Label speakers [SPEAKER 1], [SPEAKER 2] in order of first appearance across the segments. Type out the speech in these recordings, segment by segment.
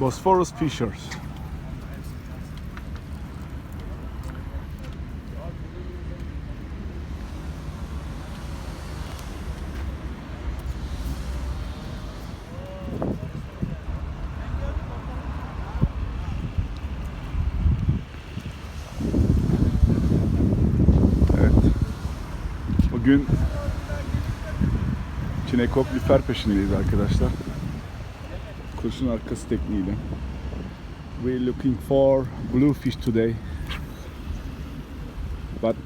[SPEAKER 1] Bosphorus Fishers. Evet. Bugün Çinekop lüfer peşindeyiz arkadaşlar. Kurşun arkası tekniğiyle. We're looking for bluefish today. But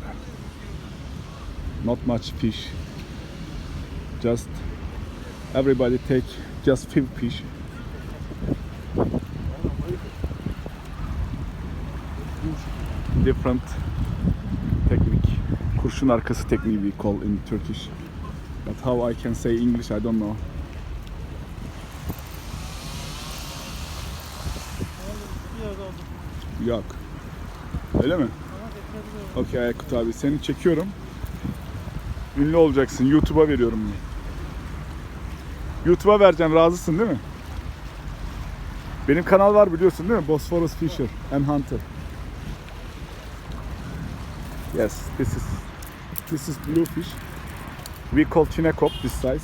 [SPEAKER 1] not much fish. Just everybody take just few fish. Different technique. Kurşun arkası tekniği we call in Turkish. But how I can say English I don't know. Yok. Öyle mi? Okey Aykut abi seni çekiyorum. Ünlü olacaksın. YouTube'a veriyorum bunu. YouTube'a vereceksin. Razısın değil mi? Benim kanal var biliyorsun değil mi? Bosphorus Fisher and Hunter. Yes, this is this is bluefish. We call chinekop this size.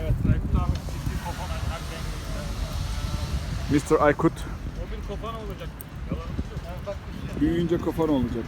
[SPEAKER 2] Evet, Aykut abi ciddi kopan renginde.
[SPEAKER 1] Mr. Aykut
[SPEAKER 2] O bir kopan olacak. Yalanımız yok.
[SPEAKER 1] Büyüyünce kofan olacak.